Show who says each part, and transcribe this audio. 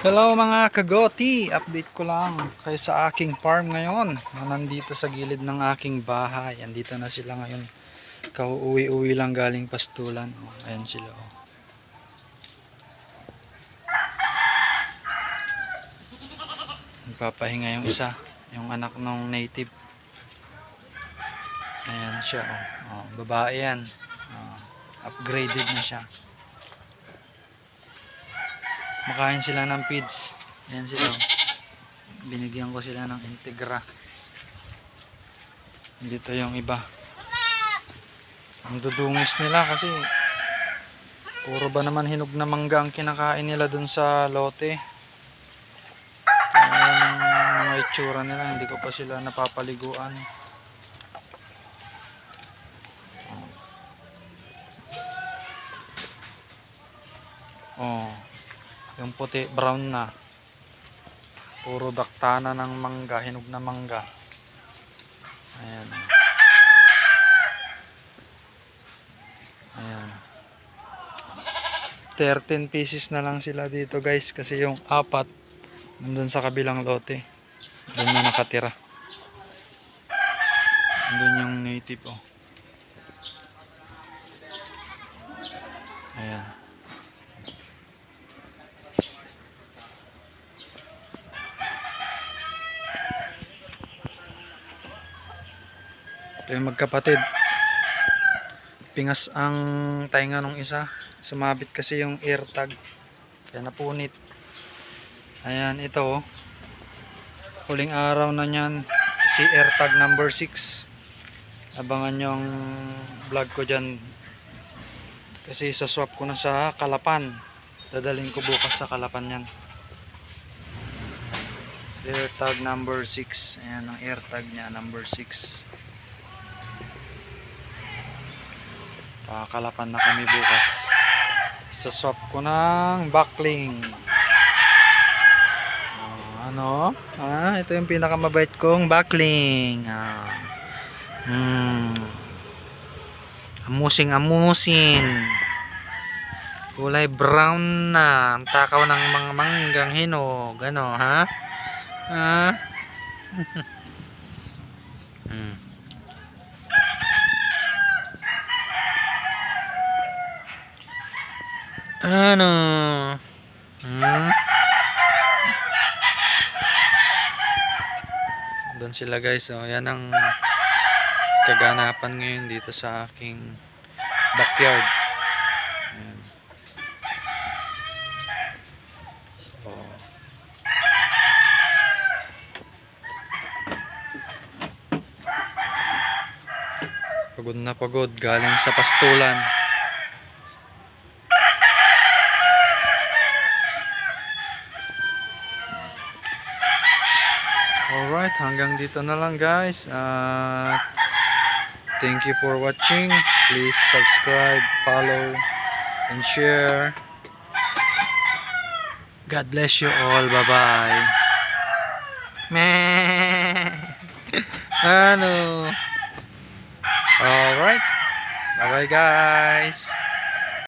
Speaker 1: Hello mga kagoti, update ko lang kayo sa aking farm ngayon. Na Nandito sa gilid ng aking bahay. Andito na sila ngayon. Kauuwi-uwi lang galing pastulan. Oh, ayan sila. Oh. Nagpapahinga yung isa, yung anak ng native. Ayan siya. Oh. Oh, babae yan. Oh, upgraded na siya. Makain sila ng feeds. Ayan sila. oh. Binigyan ko sila ng Integra. Dito yung iba. Ang dudungis nila kasi puro ba naman hinog na mangga ang kinakain nila dun sa lote. Kaya yan ang mga itsura nila. Hindi ko pa sila napapaliguan. Oh. Yung puti, brown na. Puro daktana ng mangga, hinog na mangga. Ayan. Ayan. 13 pieces na lang sila dito guys kasi yung apat nandun sa kabilang lote. Doon na nakatira. Nandun yung native oh. Ayan. Ito yung magkapatid. Pingas ang tainga nung isa. Sumabit kasi yung air tag. Kaya napunit. Ayan, ito oh. Huling araw na niyan. Si air tag number 6. Abangan yung vlog ko dyan. Kasi saswap ko na sa Kalapan. Dadaling ko bukas sa Kalapan yan. Air tag number 6. Ayan ang air tag niya, number 6. Pakakalapan na kami bukas. Isa-swap ko ng backling. Ah, ano? Ah, ito yung pinakamabait kong backling. Ah. Hmm. Amusing amusin. Kulay brown na. Ang takaw ng mga manggang hinog. Ano, ha? Ha? hmm. Ano? Hmm? Doon sila guys. Oh. Yan ang kaganapan ngayon dito sa aking backyard. Oh. Pagod na pagod galing sa pastulan. Alright, hanggang dito na lang guys. At thank you for watching. Please subscribe, follow, and share. God bless you all. Bye-bye. Ano? Alright. Bye-bye guys.